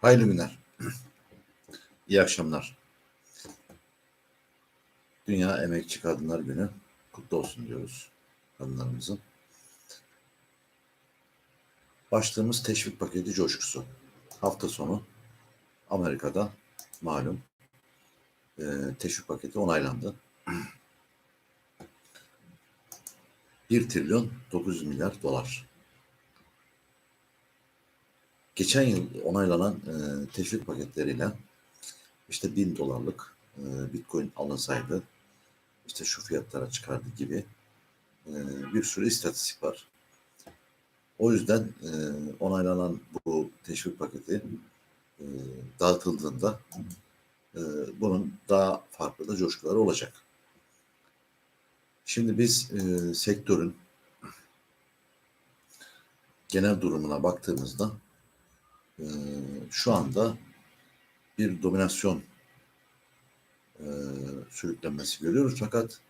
Hayırlı günler. İyi akşamlar. Dünya Emekçi Kadınlar Günü kutlu olsun diyoruz kadınlarımızın. Başlığımız teşvik paketi coşkusu. Hafta sonu Amerika'da malum e, teşvik paketi onaylandı. 1 trilyon 900 milyar dolar. Geçen yıl onaylanan e, teşvik paketleriyle işte 1000 dolarlık e, bitcoin alınsaydı işte şu fiyatlara çıkardı gibi e, bir sürü istatistik var. O yüzden e, onaylanan bu teşvik paketi e, dağıtıldığında e, bunun daha farklı da coşkuları olacak. Şimdi biz e, sektörün genel durumuna baktığımızda e, şu anda bir dominasyon e, sürüklenmesi görüyoruz. Fakat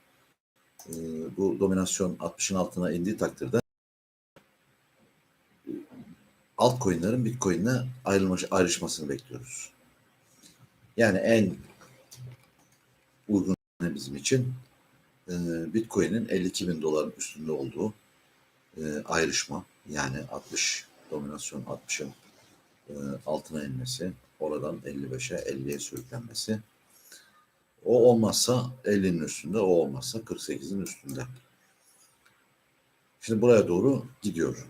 e, bu dominasyon 60'ın altına indiği takdirde altcoin'lerin Bitcoin'le ayrılmış, ayrışmasını bekliyoruz. Yani en uygun bizim için e, Bitcoin'in 52 bin doların üstünde olduğu e, ayrışma yani 60 dominasyon 60'ın e, altına inmesi, oradan 55'e 50'ye sürüklenmesi. O olmazsa 50'nin üstünde, o olmazsa 48'in üstünde. Şimdi buraya doğru gidiyor.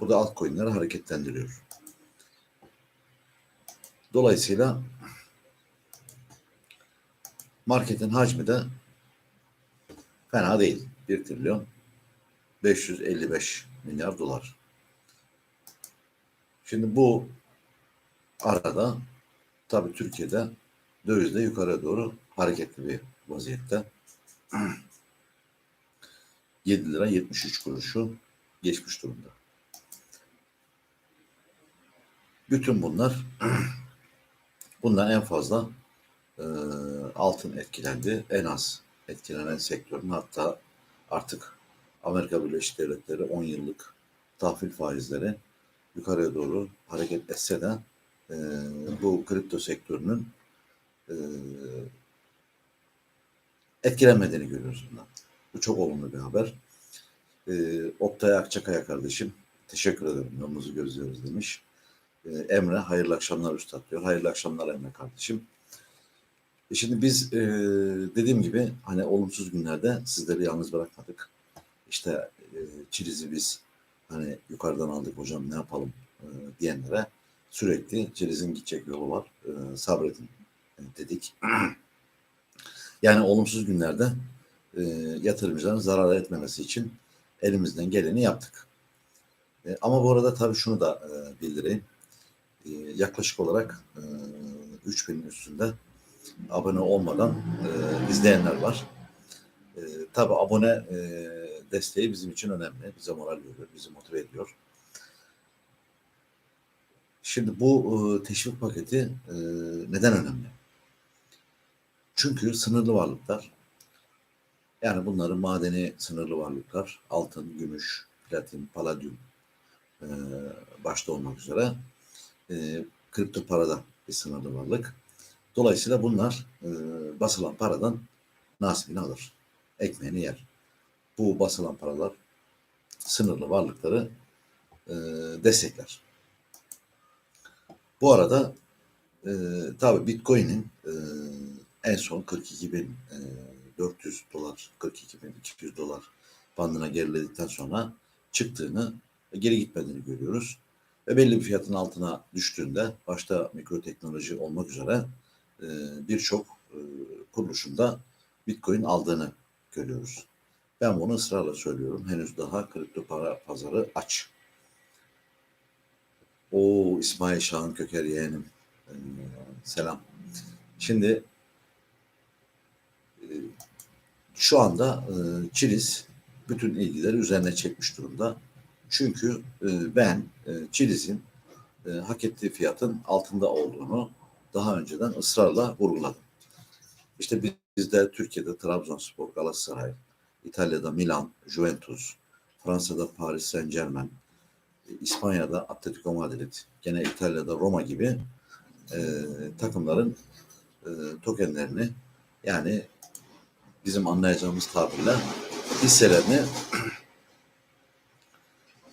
Bu da altcoin'leri hareketlendiriyor. Dolayısıyla marketin hacmi de fena değil. 1 trilyon 555 milyar dolar. Şimdi bu arada tabii Türkiye'de dövizde yukarı doğru hareketli bir vaziyette. 7 lira 73 kuruşu geçmiş durumda. Bütün bunlar bundan en fazla e, altın etkilendi. En az etkilenen sektörün hatta artık Amerika Birleşik Devletleri 10 yıllık tahvil faizleri yukarıya doğru hareket etse de e, bu kripto sektörünün e, etkilenmediğini görüyoruz bundan. Bu çok olumlu bir haber. E, Oktay Akçakaya kardeşim teşekkür ederim. Yolunuzu gözlüyoruz demiş. E, Emre hayırlı akşamlar üstad diyor. Hayırlı akşamlar Emre kardeşim. E şimdi biz e, dediğim gibi hani olumsuz günlerde sizleri yalnız bırakmadık. İşte e, Çiliz'i biz hani yukarıdan aldık hocam ne yapalım e, diyenlere sürekli Çiliz'in gidecek yolu var. E, sabredin e, dedik. yani olumsuz günlerde e, yatırımcıların zarar etmemesi için elimizden geleni yaptık. E, ama bu arada tabii şunu da e, bildireyim. E, yaklaşık olarak e, 3000'in üstünde abone olmadan e, izleyenler var. E, tabii abone e, desteği bizim için önemli. Bize moral veriyor, bizi motive ediyor. Şimdi bu e, teşvik paketi e, neden önemli? Çünkü sınırlı varlıklar, yani bunların madeni sınırlı varlıklar, altın, gümüş, platin, paladyum e, başta olmak üzere kripto parada bir sınırlı varlık. Dolayısıyla bunlar e, basılan paradan nasibini alır. Ekmeğini yer. Bu basılan paralar sınırlı varlıkları e, destekler. Bu arada e, tabi Bitcoin'in e, en son 42.400 dolar, 42.200 dolar bandına geriledikten sonra çıktığını ve geri gitmediğini görüyoruz. Ve belli bir fiyatın altına düştüğünde başta mikro teknoloji olmak üzere e, birçok e, kuruluşunda Bitcoin aldığını görüyoruz. Ben bunu ısrarla söylüyorum. Henüz daha kripto para pazarı aç. O İsmail Şahan Köker yeğenim. Ee, selam. Şimdi e, şu anda e, Çiliz bütün ilgileri üzerine çekmiş durumda. Çünkü e, ben e, Çiliz'in e, hak ettiği fiyatın altında olduğunu daha önceden ısrarla vurguladım. İşte bizde Türkiye'de Trabzonspor, Galatasaray, İtalya'da Milan, Juventus, Fransa'da Paris Saint Germain, İspanya'da Atletico Madrid, gene İtalya'da Roma gibi e, takımların e, tokenlerini yani bizim anlayacağımız tabirle hisselerini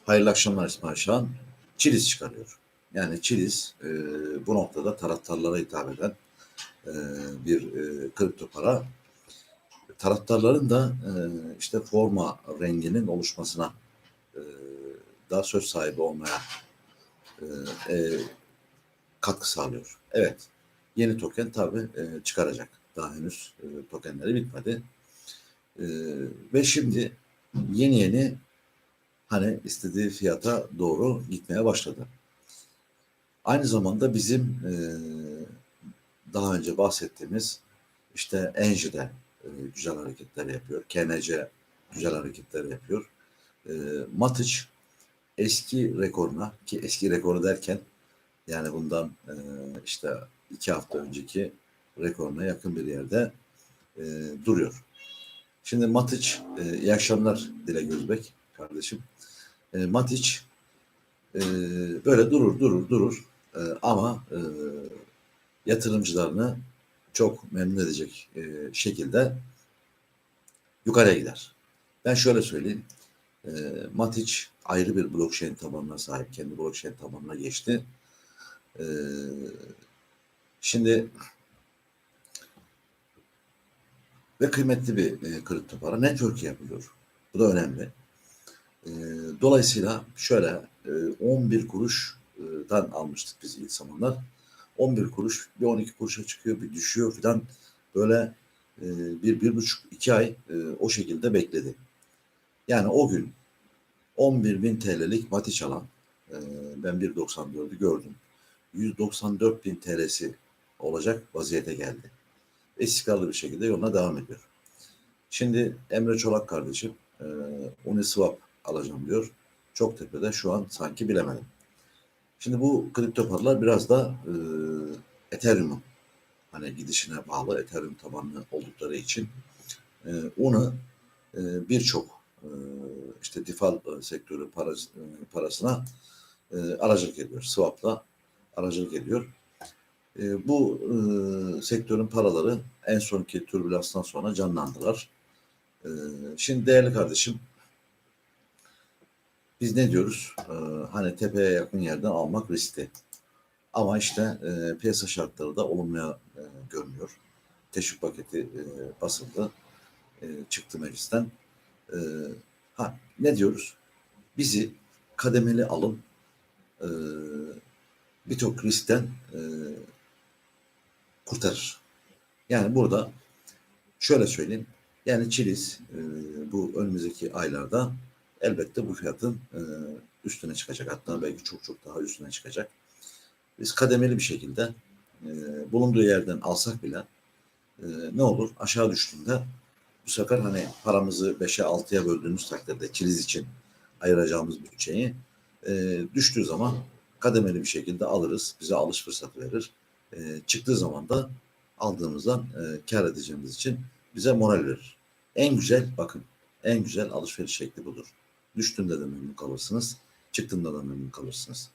hayırlı akşamlar İsmail Şahan Çiliz çıkarıyor. Yani Çiliz e, bu noktada taraftarlara hitap eden e, bir e, kripto para. Taraftarların da e, işte forma renginin oluşmasına e, daha söz sahibi olmaya e, e, katkı sağlıyor. Evet, yeni token tabi e, çıkaracak. Daha henüz e, tokenleri bitmedi. E, ve şimdi yeni yeni hani istediği fiyata doğru gitmeye başladı. Aynı zamanda bizim e, daha önce bahsettiğimiz işte Enji de e, güzel hareketler yapıyor. KNC güzel hareketler yapıyor. E, Matic eski rekoruna ki eski rekoru derken yani bundan e, işte iki hafta önceki rekoruna yakın bir yerde e, duruyor. Şimdi Matic, iyi akşamlar Dile Gözbek kardeşim. E, böyle durur durur durur ama yatırımcılarını çok memnun edecek e, şekilde yukarıya gider. Ben şöyle söyleyeyim. E, Matic ayrı bir blockchain tabanına sahip. Kendi blockchain tabanına geçti. E, şimdi ve kıymetli bir e, kripto para. Network yapılıyor. Bu da önemli. E, dolayısıyla şöyle e, 11 kuruştan almıştık biz ilk zamanlar. 11 kuruş bir 12 kuruşa çıkıyor bir düşüyor filan böyle e, bir, bir buçuk iki ay e, o şekilde bekledi. Yani o gün 11 bin TL'lik matiç alan e, ben 1.94'ü gördüm. 194 bin TL'si olacak vaziyete geldi. İstikrarlı bir şekilde yoluna devam ediyor. Şimdi Emre Çolak kardeşim e, Uniswap alacağım diyor. Çok tepede şu an sanki bilemedim. Şimdi bu kripto paralar biraz da e, Ethereum'un hani gidişine bağlı Ethereum tabanlı oldukları için e, onu e, birçok e, işte default sektörü parası, e, parasına e, aracılık ediyor. Swap'la aracılık ediyor. E, bu e, sektörün paraları en sonki türbülanstan sonra canlandılar. E, şimdi değerli kardeşim biz ne diyoruz? Ee, hani tepeye yakın yerden almak riskli. Ama işte e, piyasa şartları da olumluya e, görünüyor. Teşvik paketi e, basıldı. E, çıktı meclisten. E, ha ne diyoruz? Bizi kademeli alın e, birçok riskten e, kurtarır. Yani burada şöyle söyleyeyim. Yani Çiliz e, bu önümüzdeki aylarda elbette bu fiyatın e, üstüne çıkacak. Hatta belki çok çok daha üstüne çıkacak. Biz kademeli bir şekilde e, bulunduğu yerden alsak bile e, ne olur aşağı düştüğünde bu sefer hani paramızı 5'e 6'ya böldüğümüz takdirde çiliz için ayıracağımız bütçeyi düştüğü zaman kademeli bir şekilde alırız. Bize alış fırsatı verir. Çıktığı zaman da aldığımızdan kar edeceğimiz için bize moral verir. En güzel bakın en güzel alışveriş şekli budur. Düştüğünde de memnun kalırsınız. Çıktığında da memnun kalırsınız.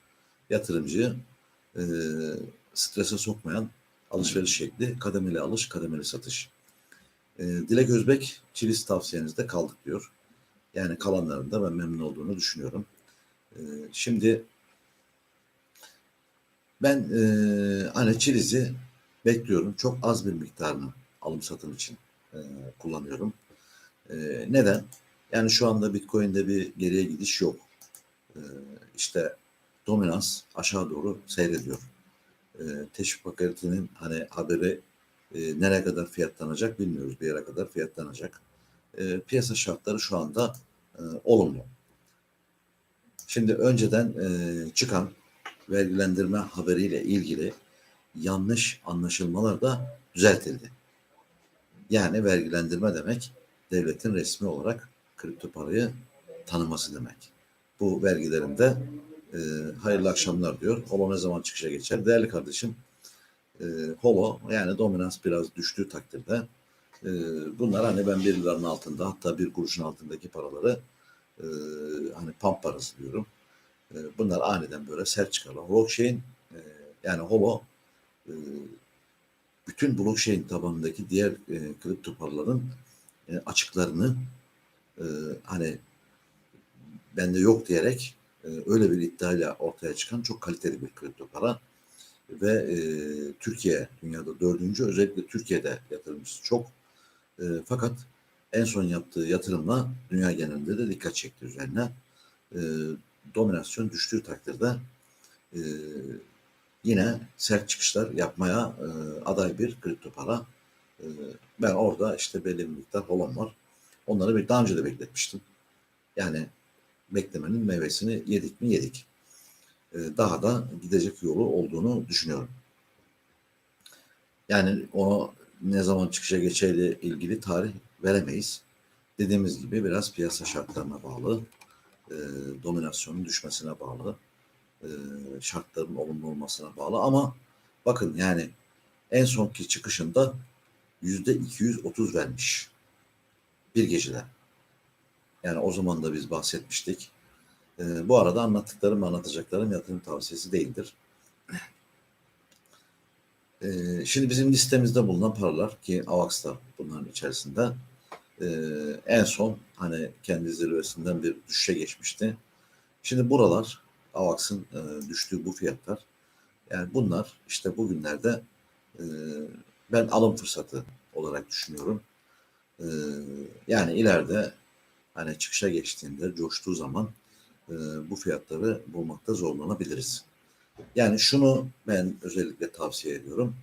Yatırımcıyı e, strese sokmayan alışveriş şekli kademeli alış, kademeli satış. E, Dilek Özbek Çilis tavsiyenizde kaldık diyor. Yani kalanların da ben memnun olduğunu düşünüyorum. E, şimdi ben e, hani Çiliz'i bekliyorum. Çok az bir miktarını alım satım için e, kullanıyorum. E, neden? Yani şu anda Bitcoin'de bir geriye gidiş yok. Ee, işte dominans aşağı doğru seyrediyor. Ee, teşvik paketinin hani haberi e, nereye kadar fiyatlanacak bilmiyoruz. Bir yere kadar fiyatlanacak. Ee, piyasa şartları şu anda e, olumlu. Şimdi önceden e, çıkan vergilendirme haberiyle ilgili yanlış anlaşılmalar da düzeltildi. Yani vergilendirme demek devletin resmi olarak kripto parayı tanıması demek. Bu vergilerimde e, hayırlı akşamlar diyor. Holo ne zaman çıkışa geçer? Değerli kardeşim e, Holo yani dominans biraz düştüğü takdirde e, bunlar hani ben bir liranın altında hatta bir kuruşun altındaki paraları e, hani pump parası diyorum. E, bunlar aniden böyle sert çıkarlar. Blockchain e, yani Holo e, bütün blockchain tabanındaki diğer e, kripto paraların e, açıklarını e, hani bende yok diyerek e, öyle bir iddiayla ortaya çıkan çok kaliteli bir kripto para ve e, Türkiye dünyada dördüncü özellikle Türkiye'de yatırımcısı çok e, fakat en son yaptığı yatırımla dünya genelinde de dikkat çekti üzerine. E, dominasyon düştüğü takdirde e, yine sert çıkışlar yapmaya e, aday bir kripto para. E, ben orada işte belli bir miktar holom var. Onları daha önce de bekletmiştim. Yani beklemenin meyvesini yedik mi yedik. E, daha da gidecek yolu olduğunu düşünüyorum. Yani o ne zaman çıkışa geçeceğiyle ilgili tarih veremeyiz. Dediğimiz gibi biraz piyasa şartlarına bağlı, e, dominasyonun düşmesine bağlı, e, şartların olumlu olmasına bağlı ama bakın yani en sonki çıkışında yüzde 230 vermiş bir gecede. Yani o zaman da biz bahsetmiştik. E, bu arada anlattıklarım anlatacaklarım yatırım tavsiyesi değildir. E, şimdi bizim listemizde bulunan paralar ki AVAX bunların içerisinde e, en son hani kendi zirvesinden bir düşüşe geçmişti. Şimdi buralar AVAX'ın e, düştüğü bu fiyatlar yani bunlar işte bugünlerde e, ben alım fırsatı olarak düşünüyorum. E, yani ileride hani çıkışa geçtiğinde coştuğu zaman e, bu fiyatları bulmakta zorlanabiliriz. Yani şunu ben özellikle tavsiye ediyorum.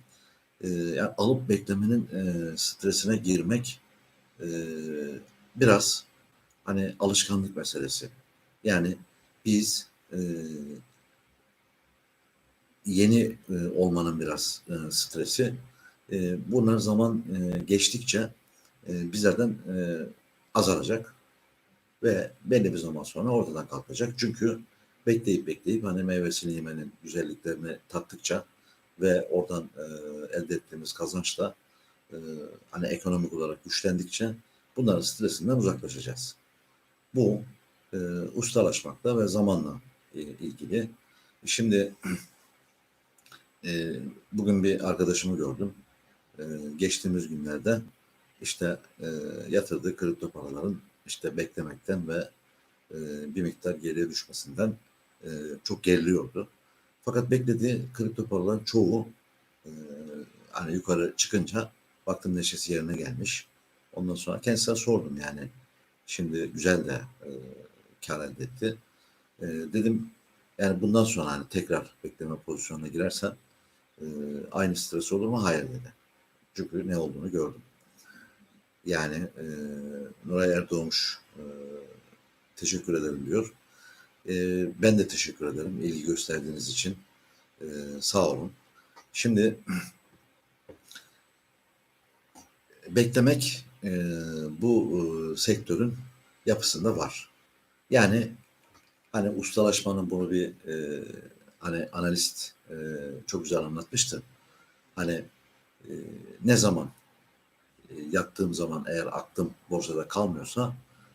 E, yani alıp beklemenin e, stresine girmek e, biraz hani alışkanlık meselesi. Yani biz yeni olmanın biraz stresi. Bunlar zaman geçtikçe e, bizlerden e, azalacak ve belli bir zaman sonra ortadan kalkacak. Çünkü bekleyip bekleyip hani meyvesini yemenin güzelliklerini tattıkça ve oradan e, elde ettiğimiz kazançla e, hani ekonomik olarak güçlendikçe bunların stresinden uzaklaşacağız. Bu e, ustalaşmakla ve zamanla e, ilgili. Şimdi e, bugün bir arkadaşımı gördüm. E, geçtiğimiz günlerde işte e, yatırdığı kripto paraların işte beklemekten ve e, bir miktar geriye düşmesinden e, çok geriliyordu. Fakat beklediği kripto paraların çoğu e, hani yukarı çıkınca baktım neşesi yerine gelmiş. Ondan sonra kendisine sordum yani şimdi güzel de e, kar elde etti. E, dedim yani bundan sonra hani tekrar bekleme pozisyonuna girersen e, aynı stres olur mu? Hayır dedi. Çünkü ne olduğunu gördüm. Yani e, Nuray Erdoğmuş e, teşekkür ederim diyor. E, ben de teşekkür ederim ilgi gösterdiğiniz için. E, sağ olun. Şimdi beklemek e, bu e, sektörün yapısında var. Yani hani ustalaşmanın bunu bir e, hani analist e, çok güzel anlatmıştı. Hani e, ne zaman yattığım zaman eğer aklım borsada kalmıyorsa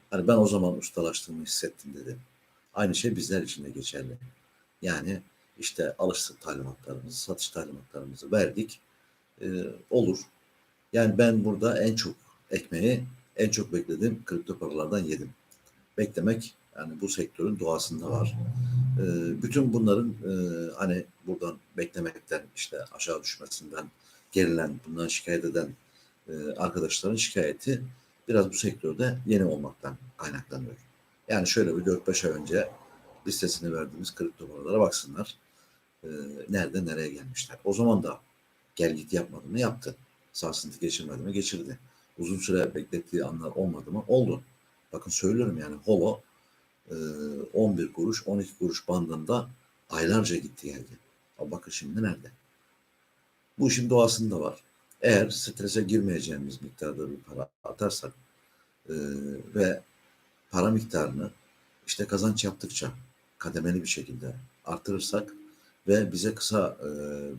hani ben o zaman ustalaştığımı hissettim dedi. Aynı şey bizler için de geçerli. Yani işte alış talimatlarımızı, satış talimatlarımızı verdik. E, olur. Yani ben burada en çok ekmeği en çok beklediğim kripto paralardan yedim. Beklemek yani bu sektörün doğasında var. E, bütün bunların e, hani buradan beklemekten işte aşağı düşmesinden gerilen, bundan şikayet eden arkadaşların şikayeti biraz bu sektörde yeni olmaktan kaynaklanıyor. Yani şöyle bir 4-5 ay önce listesini verdiğimiz kripto paralara baksınlar. E, nerede nereye gelmişler. O zaman da gel git yapmadı mı yaptı. Sarsıntı geçirmedi mi geçirdi. Uzun süre beklettiği anlar olmadı mı oldu. Bakın söylüyorum yani Holo 11 e, kuruş 12 kuruş bandında aylarca gitti geldi. Ama bakın şimdi nerede? Bu işin doğasında var. Eğer strese girmeyeceğimiz miktarda bir para atarsak e, ve para miktarını işte kazanç yaptıkça kademeli bir şekilde artırırsak ve bize kısa e,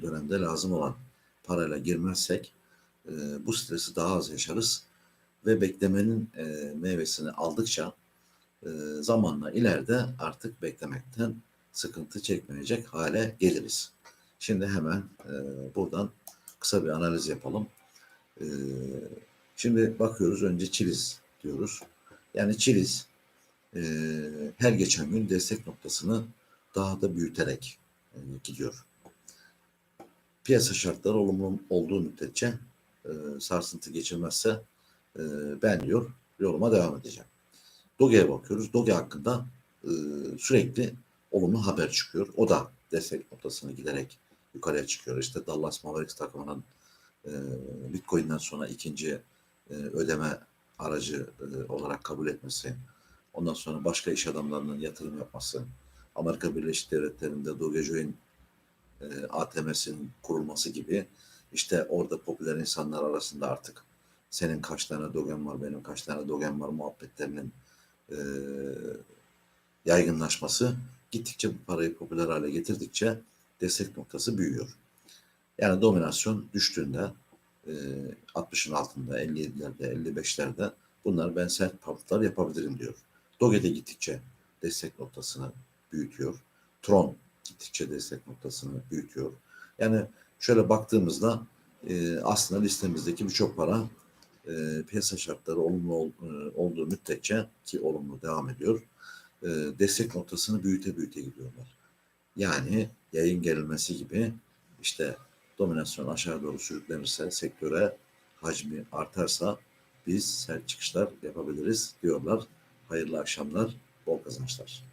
dönemde lazım olan parayla girmezsek e, bu stresi daha az yaşarız ve beklemenin e, meyvesini aldıkça e, zamanla ileride artık beklemekten sıkıntı çekmeyecek hale geliriz. Şimdi hemen e, buradan kısa bir analiz yapalım. E, şimdi bakıyoruz önce Çiliz diyoruz. Yani Çiliz e, her geçen gün destek noktasını daha da büyüterek e, gidiyor. Piyasa şartları olumlu olduğu müddetçe e, sarsıntı geçirmezse e, ben diyor yoluma devam edeceğim. Doge'ye bakıyoruz. Doge hakkında e, sürekli olumlu haber çıkıyor. O da destek noktasını giderek yukarıya çıkıyor. İşte Dallas Mavericks takımının e, Bitcoin'den sonra ikinci e, ödeme aracı e, olarak kabul etmesi, ondan sonra başka iş adamlarının yatırım yapması, Amerika Birleşik Devletleri'nde Dogecoin e, ATM'sinin kurulması gibi işte orada popüler insanlar arasında artık senin kaç tane dogen var, benim kaç tane dogen var muhabbetlerinin e, yaygınlaşması gittikçe bu parayı popüler hale getirdikçe destek noktası büyüyor. Yani dominasyon düştüğünde e, 60'ın altında, 57'lerde, 55'lerde bunlar ben sert pumplar yapabilirim diyor. Doge de gittikçe destek noktasını büyütüyor. Tron gittikçe destek noktasını büyütüyor. Yani şöyle baktığımızda e, aslında listemizdeki birçok para e, piyasa şartları olumlu ol, e, olduğu müddetçe ki olumlu devam ediyor. E, destek noktasını büyüte büyüte gidiyorlar. Yani yayın gerilmesi gibi işte dominasyon aşağı doğru sürüklenirse sektöre hacmi artarsa biz sert çıkışlar yapabiliriz diyorlar. Hayırlı akşamlar, bol kazançlar.